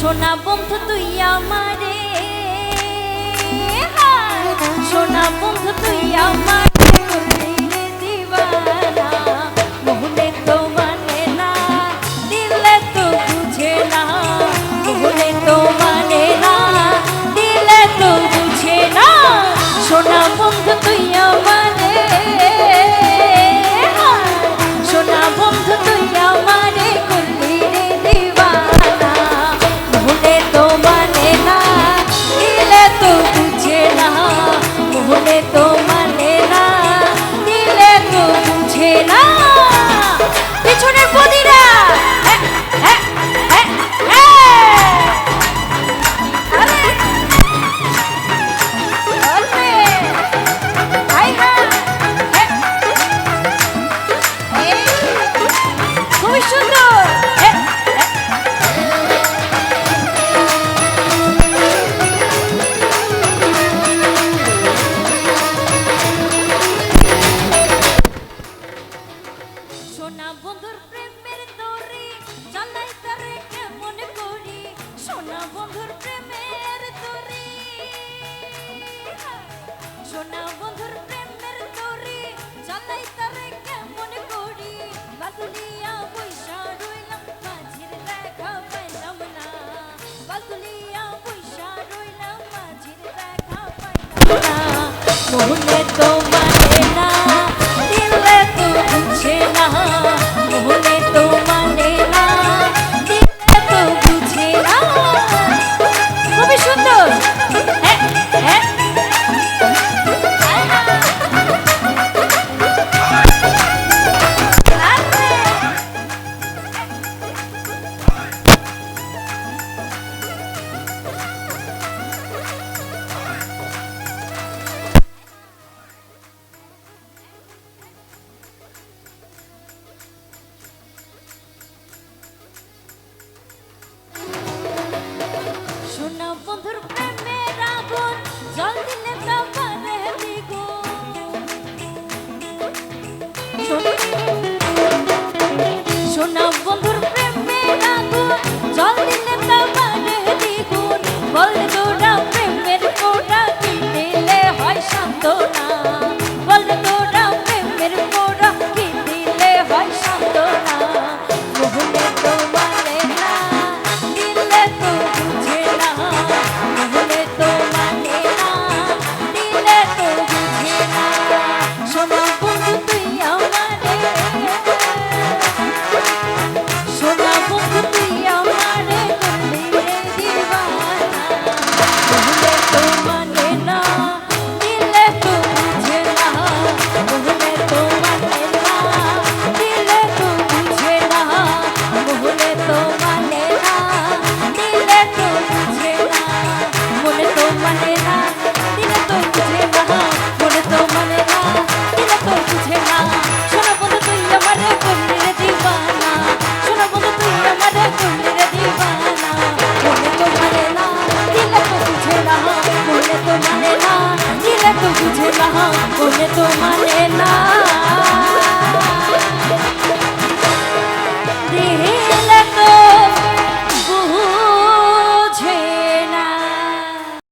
সোনা বন্ধু তুই আমারে। সোনা বন্ধু তুই আমার। মোহনে তোমার সোনা বন্ধুর প্রেমে আগুন। জল দিলে দিলে তো মানে না দিলে তো বুঝে না বলে তো মানে না।